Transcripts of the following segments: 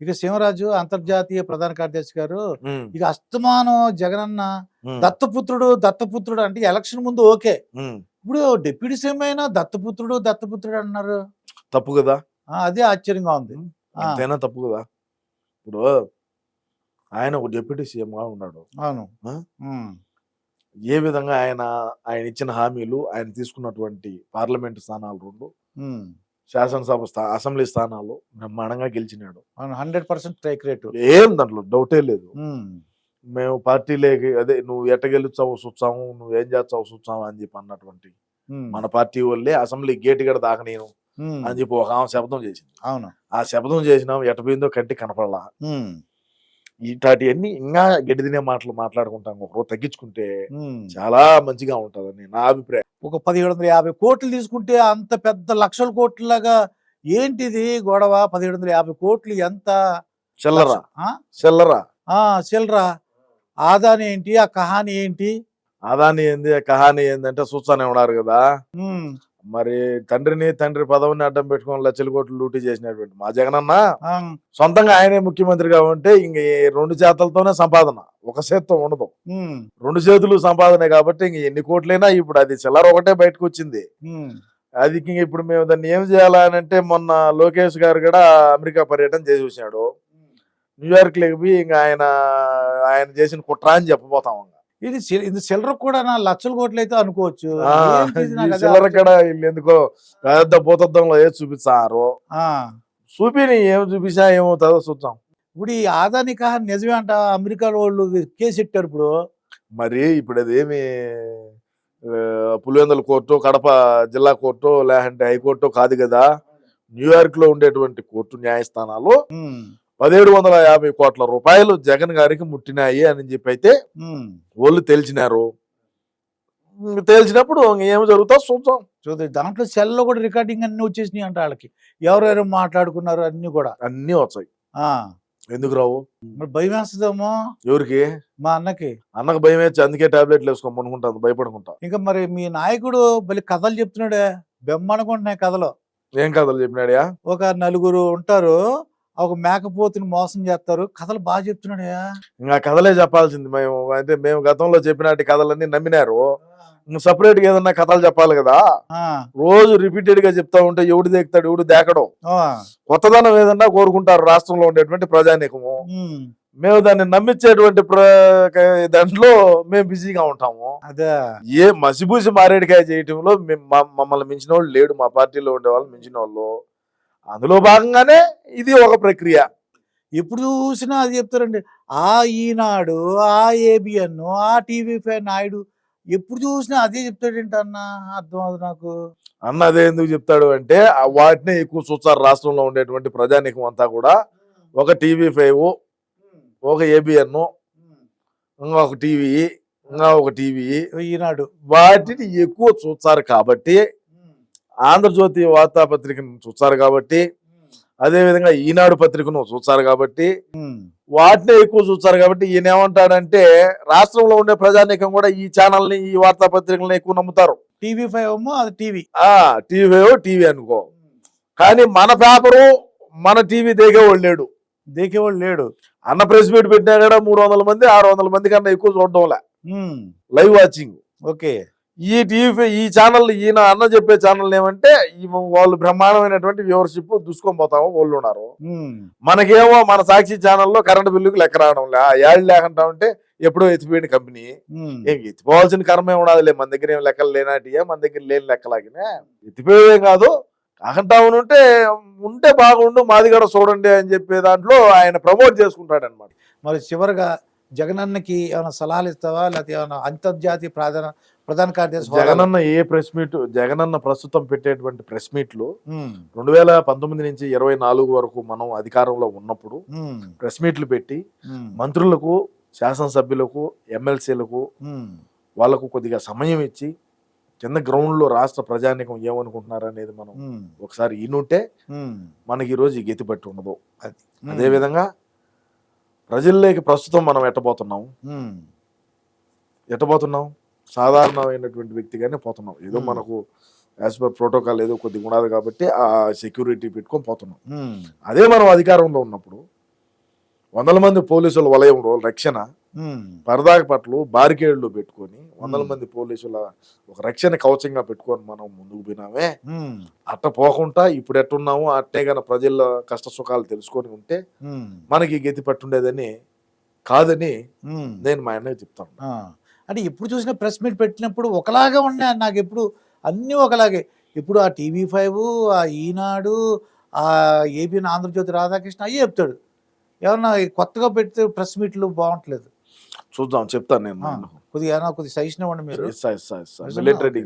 ఇక సింహరాజు అంతర్జాతీయ ప్రధాన కార్యదర్శి గారు ఇక అస్తమానం జగనన్న దత్తపుత్రుడు దత్తపుత్రుడు అంటే ఎలక్షన్ ముందు ఓకే. ఇప్పుడు డిప్యూటీ సీఎం అయినా దత్తపుత్రుడు దత్తపుత్రుడు అంటున్నారు తప్పు కదా? అదే ఆశ్చర్యంగా ఉంది. అంతైనా తప్పు కదా? ఇప్పుడు ఆయన ఒక డిప్యూటీ సీఎం గా ఉన్నాడు. అవును. ఏ విధంగా ఆయన ఆయన ఇచ్చిన హామీలు ఆయన తీసుకున్నటువంటి పార్లమెంట్ స్థానాలు రెండు. శాసనసభ స్థా అసెంబ్లీ స్థానాలు బ్రహ్మాండంగా గెలిచినాడు. Hundred percent strike rate. ఏం దాంట్లో డౌటే లేదు. మేము పార్టీలేకి అదే నువ్వు ఎట్ట గెలుచావు చూచాము నువ్వు ఏం చేస్తావు చూచాము అని చెప్పి అన్నటువంటి మన పార్టీ వాళ్ళే అసెంబ్లీ గేట్ గడ దాకా నేను అని చెప్పి ఒక ఆమె శబ్దం చేసింది. అవును. ఆ శబ్దం చేసినాం ఎట పోయిందో కంటి కనపడలా. ఇట్లాంటివన్నీ ఇంకా గడ్డి తినే మాటలు మాట్లాడుకుంటాం. ఒకరోజు తగ్గించుకుంటే. చాలా మంచిగా ఉంటుందని నా అభిప్రాయం. ఒక పదిహేడు వందల యాభై కోట్లు తీసుకుంటే అంత పెద్ద లక్షల కోట్లలాగా ఏంటిది గొడవ? పదిహేడు వందల యాభై కోట్లు ఎంత? చెల్లరా. ఆ? చెల్లరా. ఆ, చిల్లరా. ఆదాని ఏంటి? ఆ కహాని ఏంటి? అదాని ఏంది? కహాని ఏందంటే చూస్తానే ఉన్నారు కదా. మరి తండ్రిని తండ్రి పదవిని అడ్డం పెట్టుకొని లక్షల కోట్లు లూటీ చేసినటువంటి మా జగనన్న సొంతంగా ఆయనే ముఖ్యమంత్రిగా ఉంటే ఇంక రెండు చేతులతోనే సంపాదన. ఒక చేత్తో ఉండదు. రెండు చేతులు సంపాదనే కాబట్టి ఇంక ఎన్ని కోట్లైనా ఇప్పుడు అది చిల్లర ఒకటే బయటకు వచ్చింది అది ఇంక ఇప్పుడు మేము దాన్ని ఏం చేయాలని అంటే మొన్న లోకేష్ గారు కూడా అమెరికా పర్యటన చేసి వచ్చినాడు న్యూయార్క్ లేకి పోయి ఇంకా ఆయన ఆయన చేసిన కుట్ర అని చెప్పబోతాం. ఇది ఇది సిల్లర కూడా నా లక్షల కోట్లు అయితే అనుకోవచ్చు. చిల్లర ఆలోచన. కూడా ఎందుకో పెద్ద భూతద్దంలో ఏది చూపిస్తారు. చూపిని ఏం చూపించా ఏమవుతుందో చూద్దాం. ఇప్పుడు ఈ ఆదాని కహాని నిజమే అంట అమెరికా వాళ్ళు కేసు పెట్టారు ఇప్పుడు. మరి ఇప్పుడు అదేమి పులివెందుల కోర్టు కడప జిల్లా కోర్టు లేదంటే హైకోర్టు కాదు కదా. న్యూయార్క్లో ఉండేటువంటి కోర్టు న్యాయస్థానాలు పదిహేడు వందల యాభై కోట్ల రూపాయలు జగన్ గారికి ముట్టినాయి అని చెప్పి అయితే. వాళ్ళు తెలిసినప్పుడు ఇంక ఏమి జరుగుతుందో చూద్దాం. చూద్దాం. దాంట్లో సెల్లో కూడా రికార్డింగ్ అన్ని వచ్చేసినాయి అంట వాళ్ళకి. ఎవరెవరు మాట్లాడుకున్నారు అన్ని కూడా. అన్నీ వచ్చాయి. ఆ. ఎందుకు రావు? మరి భయం వేస్తుందేమో? ఎవరికి? మా అన్నకి. అన్నకు భయం వేసి అందుకే టాబ్లెట్లు వేసుకోమని అనుకుంటాను భయపడుకుంటా. ఇంకా మరి మీ నాయకుడు మళ్ళీ కథలు చెప్తున్నాడే బెమ్మనుకుంటున్నాయి కథలు. ఏం కథలు చెప్పినాడయా? ఒక నలుగురు ఉంటారు ఒక మేకపోతుని మోసం చేస్తారు. కథలు బాగా చెప్తున్నాడయా ఇంకా కథలే చెప్పాల్సింది మేము. అంటే మేము గతంలో చెప్పినట్టు కథలన్నీ నమ్మినారు. సపరేట్గా ఏదన్నా కథలు చెప్పాలి కదా? రోజు రిపీటెడ్గా చెప్తా ఉంటే ఎవడు దేకుతాడు ఎవడు దేకడం? కొత్తదనం ఏదన్నా కోరుకుంటారు రాష్ట్రంలో ఉండేటువంటి ప్రజానీకము. మేము దాన్ని నమ్మించేటువంటి దాంట్లో మేము బిజీగా ఉంటాము. అదే. ఏ మసిబూసి మారేడికాయ చేయటంలో మమ్మల్ని మించిన వాళ్ళు లేడు. మా పార్టీలో ఉండే వాళ్ళు మించిన వాళ్ళు అందులో భాగంగానే ఇది ఒక ప్రక్రియ. ఎప్పుడు చూసినా అది చెప్తారండి. ఆ ఈనాడు ఆ ఏబిఎన్ ఆ టీవీ ఫైవ్ నాయుడు ఎప్పుడు చూసినా అదే చెప్తాడేంటి అన్న. అర్థం అవుతుంది నాకు. అన్న అదే ఎందుకు చెప్తాడు అంటే వాటినే ఎక్కువ చూస్తారు రాష్ట్రంలో ఉండేటువంటి ప్రజానీకం అంతా కూడా. ఒక టీవీ ఫైవ్ ఒక ఏబిఎన్ ఇంకా ఒక టీవీ ఇంకా ఒక టీవీ ఈనాడు. వాటిని ఎక్కువ చూస్తారు కాబట్టి ఆంధ్రజ్యోతి వార్తాపత్రికను చూస్తారు కాబట్టి అదే విధంగా ఈనాడు పత్రికను చూస్తారు కాబట్టి వాటినే ఎక్కువ చూస్తారు కాబట్టి ఈయన ఏమంటాడంటే రాష్ట్రంలో ఉండే ప్రజానీకం కూడా ఈ ఛానల్ని ఈ వార్తాపత్రికలను ఎక్కువ నమ్ముతారు. టీవీ ఫైవ్ అది టీవీ. ఆ టీవీ టీవీ అనుకో. కానీ మన పేపరు మన టీవీ దిగేవాడు లేడు. దేకేవాడు లేడు. అన్న ప్రెస్ మీట్ పెట్టినా కూడా మూడు వందల మంది ఆరు వందల మంది కన్నా ఎక్కువ చూడడంలే లైవ్ వాచింగ్. ఓకే. ఈ టీవీ ఈ ఛానల్ ఈయన అన్న చెప్పే ఛానల్ ఏమంటే వాళ్ళు బ్రహ్మాండమైనటువంటి వ్యూవర్షిప్ దుసుకొని పోతాము వాళ్ళు ఉన్నారు. మనకేమో మన సాక్షి ఛానల్లో కరెంట్ బిల్లుకి లెక్క రావడం లే ఏళ్ళు లేకుండా ఉంటే ఎప్పుడో ఎత్తిపోయిన కంపెనీ ఏం ఎత్తిపోవాల్సిన కర్మ ఏమి ఉండదులే మన దగ్గర ఏం లెక్కలు లేనాటియా మన దగ్గర లేని లెక్కలాగినే. ఎత్తిపోయేదేం కాదు కాకుండా ఉంటే ఉంటే బాగుండు మాది కూడా చూడండి అని చెప్పే దాంట్లో ఆయన ప్రమోట్ చేసుకుంటాడు అనమాట మరి చివరిగా జగనన్నకి ఏమైనా సలహాలు ఇస్తావా లేకపోతే ఏమైనా అంతర్జాతీయ ప్రధాన ప్రధాన కార్యదర్శి జగనన్న ఏ ప్రెస్ మీట్ జగనన్న ప్రస్తుతం పెట్టేటువంటి ప్రెస్ మీట్లు రెండు వేల పంతొమ్మిది నుంచి ఇరవై నాలుగు వరకు మనం అధికారంలో ఉన్నప్పుడు ప్రెస్ మీట్లు పెట్టి మంత్రులకు శాసనసభ్యులకు ఎమ్మెల్సీలకు వాళ్ళకు కొద్దిగా సమయం ఇచ్చి కింద గ్రౌండ్లో రాష్ట్ర ప్రజానీకం ఏమనుకుంటున్నారు అనేది మనం ఒకసారి ఈనుంటే మనకి ఈ రోజు ఈ గతి పట్టి ఉండదు. అది. విధంగా ప్రజల్లోకి ప్రస్తుతం మనం ఎట్టబోతున్నాం? ఎట్టబోతున్నాం? సాధారణమైనటువంటి వ్యక్తిగానే పోతున్నాం. ఏదో. మనకు యాజ్ పర్ ప్రోటోకాల్ ఏదో కొద్దిగా ఉండదు కాబట్టి ఆ సెక్యూరిటీ పెట్టుకొని పోతున్నాం. అదే మనం అధికారంలో ఉన్నప్పుడు వందల మంది పోలీసుల వలయంలో రక్షణ పరదాక పట్లు బారికేడ్లు పెట్టుకొని వందల. మంది పోలీసుల ఒక రక్షణ కవచంగా పెట్టుకొని మనం ముందుకు పోయినామే. అట్ట పోకుండా ఇప్పుడు ఎట్టున్నామో అట్టే గన ప్రజల కష్ట సుఖాలు తెలుసుకొని ఉంటే మనకి గతి పట్టుండేదని కాదని. నేను మా అన్నయ్య చెప్తాను అంటే ఎప్పుడు చూసినా ప్రెస్ మీట్ పెట్టినప్పుడు ఒకలాగా ఉన్నాయి నాకు ఎప్పుడు అన్నీ ఒకలాగే. ఇప్పుడు ఆ టీవీ ఫైవ్ ఆ ఈనాడు ఆ ఏపీ ఆంధ్రజ్యోతి రాధాకృష్ణ అయ్యే చెప్తాడు. ఏమన్నా కొత్తగా పెడితే ప్రెస్ మీట్లు బాగుంటలేదు. చూద్దాం చెప్తాను నేను. కొద్దిగా ఏమన్నా కొద్దిగా సజెషన్ ఇవ్వండి మీరు.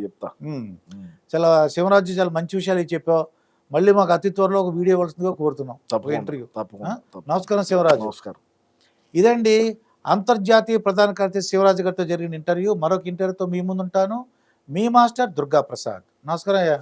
చెప్తా. చాలా శివరాజు చాలా మంచి విషయాలు చెప్పావు. మళ్ళీ మాకు అతి త్వరలో ఒక వీడియో ఇవ్వాల్సిందిగా కోరుతున్నాం. ఇంటర్వ్యూ. నమస్కారం శివరాజు నమస్కారం. ఇదండి అంతర్జాతీయ ప్రధాన కార్యదర్శి శివరాజు గారితో జరిగిన ఇంటర్వ్యూ. మరొక ఇంటర్వ్యూతో మీ ముందుంటాను. మీ మాస్టర్ దుర్గా ప్రసాద్ నమస్కారం అయ్యా.